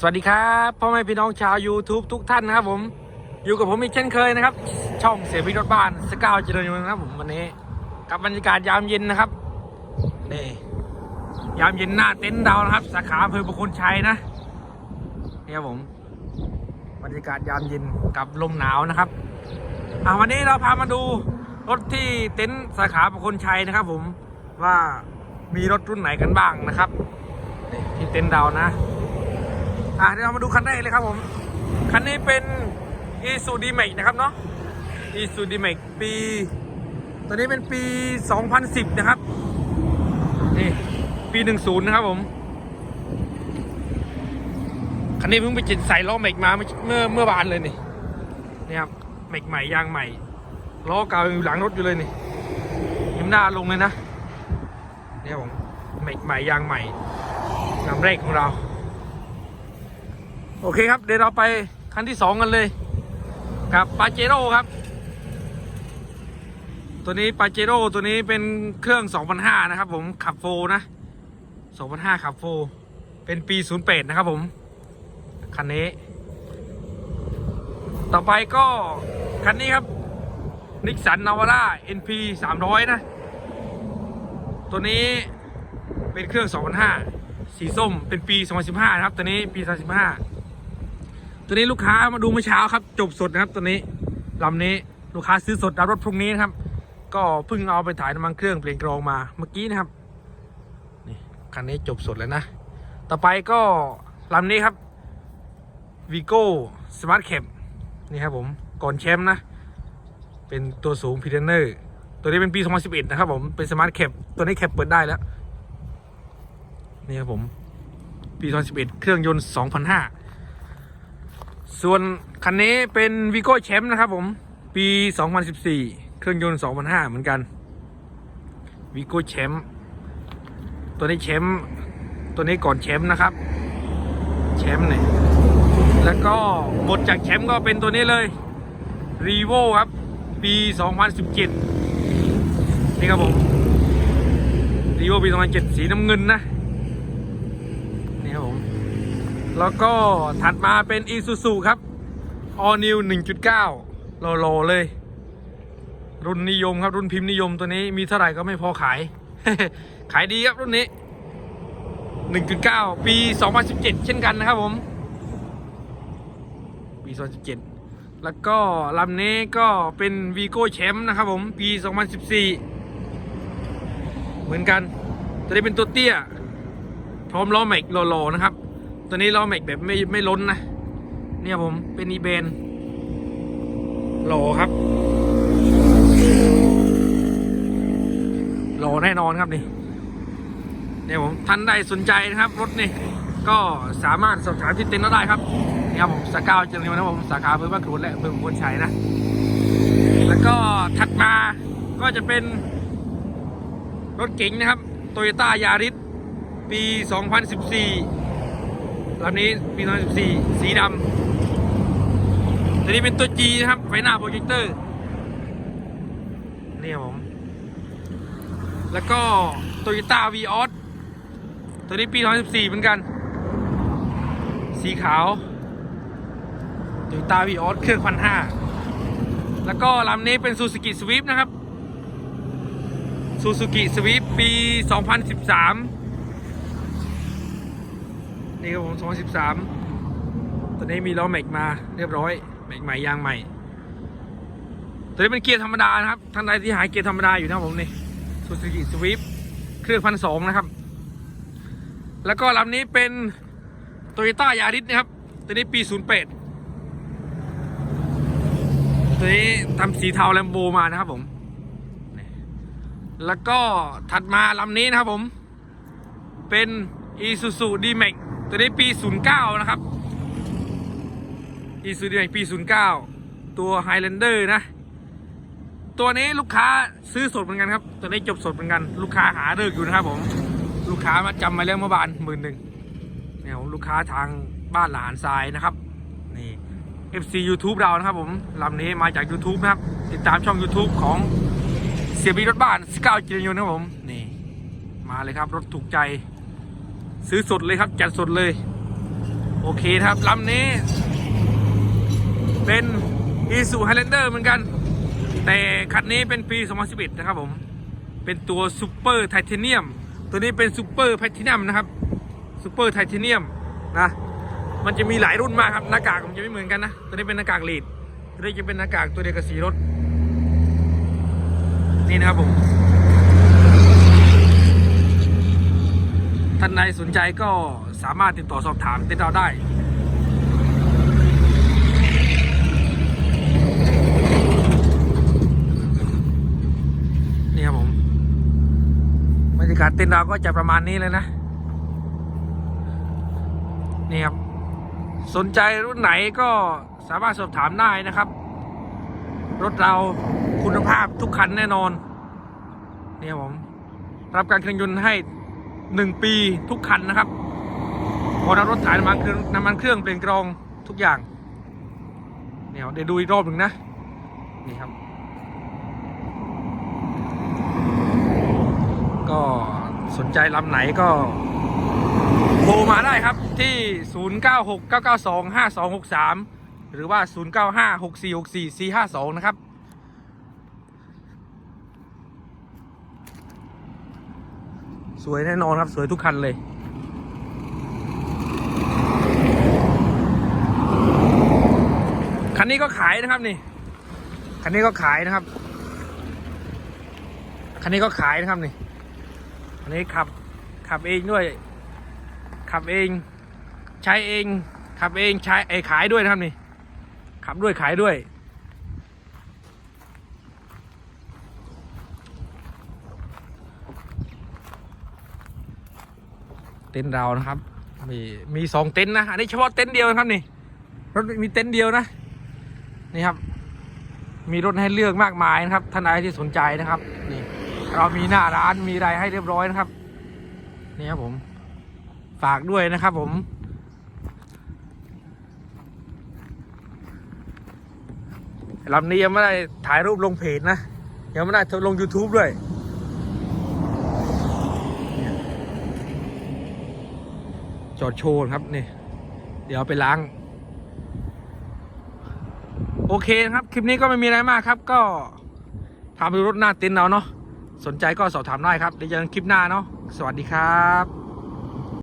สวัสดีครับพ่อแม่พี่น้องชาว YouTube ทุกท่านนะครับผมอยู่กับผมอีกเช่นเคยนะครับ ช่องเสียบิรถบ้านสกาวเจริญนนะครับผมวันนี้กับบรรยากาศยามเย็นนะครับนี่ยามเย็นหน้าเต็นท์เรานะครับ สาขาอำเภอประโคนชัยนะนี่ครับผมบรรยากาศยามเย็นกับลมหนาวนะครับอ่าวันนี้เราพามาดูรถที่เต็นท์สาขาประโคนชัยนะครับ ผมว่ามีรถรุ่นไหนกันบ้างนะครับนี่ที่เต็นท์เรานะ อะเดี๋ยวเรามาดูคันแรกเลยครับผม คันนี้เป็น i s u d m a x นะครับเนาะ i s u d m a x ปี ตัวนี้เป็นปี 2010 นะครับ นี่ปี 10 นะครับผม คันนี้เพิ่งไปจิตใส่ล้อแม็กมาเมื่อเมื่อวานเลยนี่นี่ครับแม็กใหม่ยางใหม่ล้อเก่าอยู่หลังรถอยู่เลยนี่ยิ้มหน้าลงเลยนะนี่ครับผมแม็กใหม่ยางใหม่ลำแรกของเรา โอเคครับ เดี๋ยวเราไปคันที่สองกันเลย กับปาเจโร่ครับ ตัวนี้ปาเจโร่ตัวนี้เป็นเครื่อง 2005 นะครับ ผมขับโฟนะ 2005 ขับโฟ เป็นปี 08 นะครับผม คันนี้ ต่อไปก็ คันนี้ครับนิกสันนาวาร่า NP 300 นะ ตัวนี้เป็นเครื่อง 2005 สีส้ม เป็นปี 2015 นะครับ ตัวนี้ปี 2015 ตัวนี้ลูกค้ามาดูเมื่อเช้าครับ จบสดนะครับตัวนี้ลำนี้ลูกค้าซื้อสดรับรถพรุ่งนี้นะครับ ก็เพิ่งเอาไปถ่ายน้ำมันเครื่องเปลี่ยนกรองมาเมื่อกี้นะครับนี่คันนี้จบสดแล้วนะ ต่อไปก็ลำนี้ครับวีโก้สมาร์ทแคปนี่ครับผมก่อนแชมป์นะ เป็นตัวสูงพีเดนเนอร์ตัวนี้เป็นปี 2011 นะครับผมเป็นสมาร์ทแคปตัวนี้แคปเปิดได้แล้วนี่ครับผมปี 2011 เครื่องยนต์2,500 ส่วนคันนี้เป็นวีโก้แชมป์นะครับผม ปี 2014 เครื่องยนต์2,500เหมือนกันวีโก้แชมป์ตัวนี้แชมป์ตัวนี้ก่อนแชมป์นะครับแชมป์เนี่ยแล้วก็หมดจากแชมป์ก็เป็นตัวนี้เลยรีโวครับ ปี 2017 นี่ครับผมรีโวปี 2007สีน้ำเงินนะ นี่ครับผม แล้วก็ถัดมาเป็น Isuzu ครับ All New 1.9โลๆเลย รุ่นนิยมครับรุ่นพิมพ์นิยมตัวนี้มีเท่าไหร่ก็ไม่พอขาย ขายดีครับรุ่นนี้ 1.9 ปี 2017 เช่นกันนะครับผม ปี 2017 แล้วก็ลำนี้ก็เป็น Vigo แชมป์นะครับผม ปี 2014 เหมือนกันตัวนี้เป็นตัวเตี้ย พร้อมล้อแม็กโลๆนะครับ ตัวนี้ล้อแม็กแบบไม่ไม่ล้นนะ เนี่ยผมเป็นอีเบนหลครับหลแน่นอนครับนี่เนี่ยผมท่านใดสนใจนะครับ รถนี่ก็สามารถสอบถามที่เต็นท์เราได้ครับนี่ครับผมสกาวเจริญนะครับผมสาขาอำเภอบ้านกรูดและอำเภอคนชัยนะ แล้วก็ถัดมาก็จะเป็น รถเก๋งนะครับโตโยต้ายาริสปี 2014 ลำนี้ปี2014สีดำตัวนี้เป็นตัว G นะครับไฟหน้าโปรเจคเตอร์นี่ครับผม แล้วก็โตโยต้าวีออสตัวนี้ปี2014เหมือนกัน สีขาวโตโยต้าวีออสเครื่องพันห้าแล้วก็ลำนี้เป็นซูซูกิสวิฟนะครับซูซูกิสวิฟปี 2013 นี่ครับผม2013ตัวนี้มีล้อแม็กมาเรียบร้อยแม็กใหม่ยางใหม่ ตัวนี้เป็นเกียร์ธรรมดานะครับท่านใดที่หายเกียร์ธรรมดาอยู่นะครับผมนี่ซูซูกิสวิฟเครื่องพันสองนะครับ แล้วก็ลำนี้เป็นโตโยต้ายาริสนะครับ ตัวนี้ปี08ตัวนี้ทำสีเทาแลมโบมานะครับผมแล้วก็ถัดมาลำนี้นะครับผม เป็น Isuzu D-Max ตัวนี้ปี 09 นะครับ Isuzu D-Max ปี 09 ตัว Highlander นะ ตัวนี้ลูกค้าซื้อสดเหมือนกันครับ ตัวนี้จบสดเหมือนกัน ลูกค้าหาเลิกอยู่นะครับผม ลูกค้ามาจำมาแล้วเมื่อวานหมื่นหนึ่งเนี่ยลูกค้าทางบ้านหลานทรายนะครับ นี่ FC YouTube เรานะครับผมลำนี้มาจาก YouTube นะครับ ติดตามช่อง YouTube ของเสียบีรถบ้านสกาวจิรยนนะครับผม นี่ มาเลยครับรถถูกใจ ซื้อสดเลยครับจัดสดเลย โอเคครับลำนี้ เป็น i s u Highlander เหมือนกัน แต่คันนี้เป็นปี 2011 นะครับผม เป็นตัวซูเปอร์ไทเทเนียม ตัวนี้เป็นซูเปอร์แพทินัมนะครับซูเปอร์ไทเทเนียมนะ มันจะมีหลายรุ่นมากครับหน้ากากมันจะไม่เหมือนกันนะ ตัวนี้เป็นหน้ากากลีดตัวนี้จะเป็นหน้ากากตัวเดียวกับสีรถ นี่นะครับผม ท่านใดสนใจก็สามารถติดต่อสอบถามติดต่อได้ นี่ครับผมบรรยากาศเต็นท์เราก็จะประมาณนี้เลยนะ นี่ครับ สนใจรุ่นไหนก็สามารถสอบถามได้นะครับ รถเราคุณภาพทุกคันแน่นอน นี่ครับผม รับการเครื่องยนต์ให้ หนึ่งปีทุกคันนะครับพอน้ำรถถ่ายน้ำมันเครื่องน้ำมันเครื่องเปลี่ยนกรองทุกอย่างเนี่ยเดี๋ยวดูอีกรอบหนึ่งนะ นี่ครับ ก็สนใจลำไหนก็โทรมาได้ครับที่ 0969925263 หรือว่า 0956464452 นะครับ วยแน่นอนครับ สวยทุกคันเลย คันนี้ก็ขายนะครับนี่ คันนี้ก็ขายนะครับ คันนี้ก็ขายนะครับนี่ อันนี้ขับขับเองด้วย ขับเอง ใช้เอง ขับเองใช้ไอ้ขายด้วยนะครับนี่ ขับด้วยขายด้วย ต็นท์เรานะครับ มีมีสองเต็นท์นะอันนี้เฉพาะเต็นท์เดียวนะครับนี่รถมีเต็นท์เดียวนะนี่ครับ มีรถให้เลือกมากมายนะครับท่านใดที่สนใจนะครับนี่เรามีหน้าร้านมีอะไรให้เรียบร้อยนะครับนี่ครับผมฝากด้วยนะครับผมลำนี้ยังไม่ได้ถ่ายรูปลงเพจนะยังไม่ได้ลง YouTube ด้วย จอดโชว์ครับนี่ เดี๋ยวไปล้าง โอเคนะครับ คลิปนี้ก็ไม่มีอะไรมากครับ ก็ทำไปดูรถหน้าเต็นท์เราเนาะสนใจก็สอบถามได้ครับเดี๋ยวเจอกันคลิปหน้าเนาะสวัสดีครับ